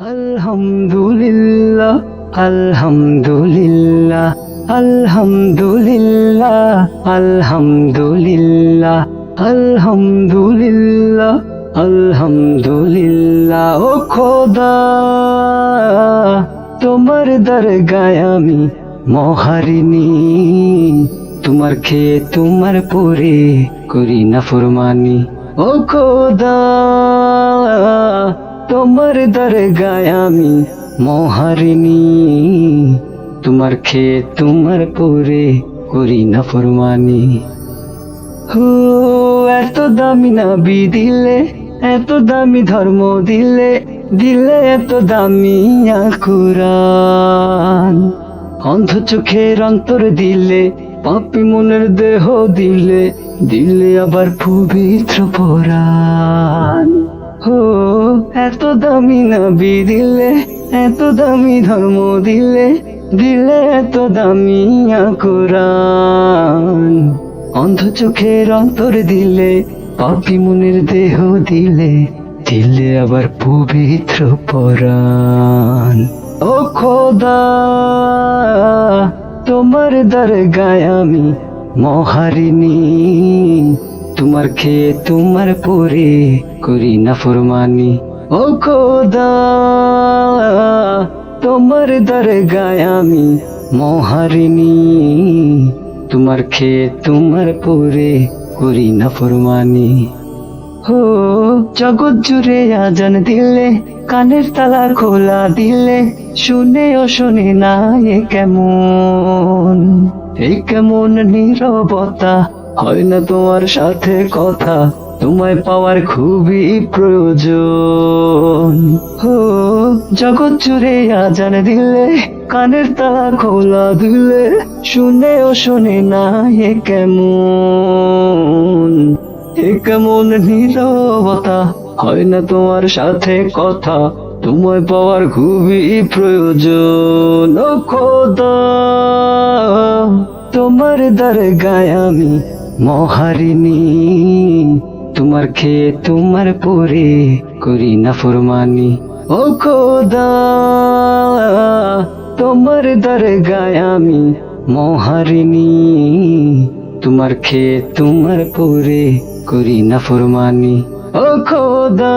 আলহামদুলিল্লাহ আলহামদুলিল্লাহ আলহামদুলিল্লাহ আলহামদুলিল্লাহ আলহামদুলিল্লাহ আলহামদুলিল্লাহ, ও খোদা, তোমার দরগায় আমি মহারিনী তোমার খেয়ে তোমার পরে করি না ফরমানি। ও খোদা তোমার দরগায় আমি মহারিনী তোমার খেয়ে তোমার পরে করি না ফরমানি। হো, এত দামি নাবি দিলে এত দামি ধর্ম দিলে দিলে এত দামি কুরান অন্ধ চোখের অন্তর দিলে, পাপি মনের দেহ দিলে দিলে আবার পবিত্র পরাণ এত দামি নাবি দিলে এত দামি ধর্ম দিলে দিলে এত দামি কোরআন অন্ধ চোখের অন্তর দিলে, পাপি মনের দেহ দিলে দিলে আবার পবিত্র পরাণ। ও খোদা, তোমার দরগায় আমি মহারিনী তোমার খেয়ে তোমার পরে করি না ফরমানি। ও খোদা, তোমার দরগায় আমি মহারিনী তোমার খেয়ে তোমার পরে করি না ফরমানি। হো, জগৎ জুড়ে আজান দিলে, কানের তালা খোলা দিলে, শুনে ও শুনে না, এ কেমন? এ কেমন নীরবতা, হয় না তোমার সাথে কথা? তোমায় পাওয়ার খুবই প্রয়োজন। হো, জগৎ জুড়ে আজান দিলে, কানের তালা খোলা দিলে, শুনে ও শুনে না এ কেমন? এ কেমন নীরবতা, হয় না তোমার সাথে কথা, তোমায় পাওয়ার খুবই প্রয়োজন। ও খোদা, তোমার দরগায় আমি মহারিনী তোমার খেয়ে তোমার পরে করি না ফরমানি। ও খোদা, তোমার দরগায় আমি মহারিনী তোমার খেয়ে তোমার পরে করি না ফরমানি। ও খোদা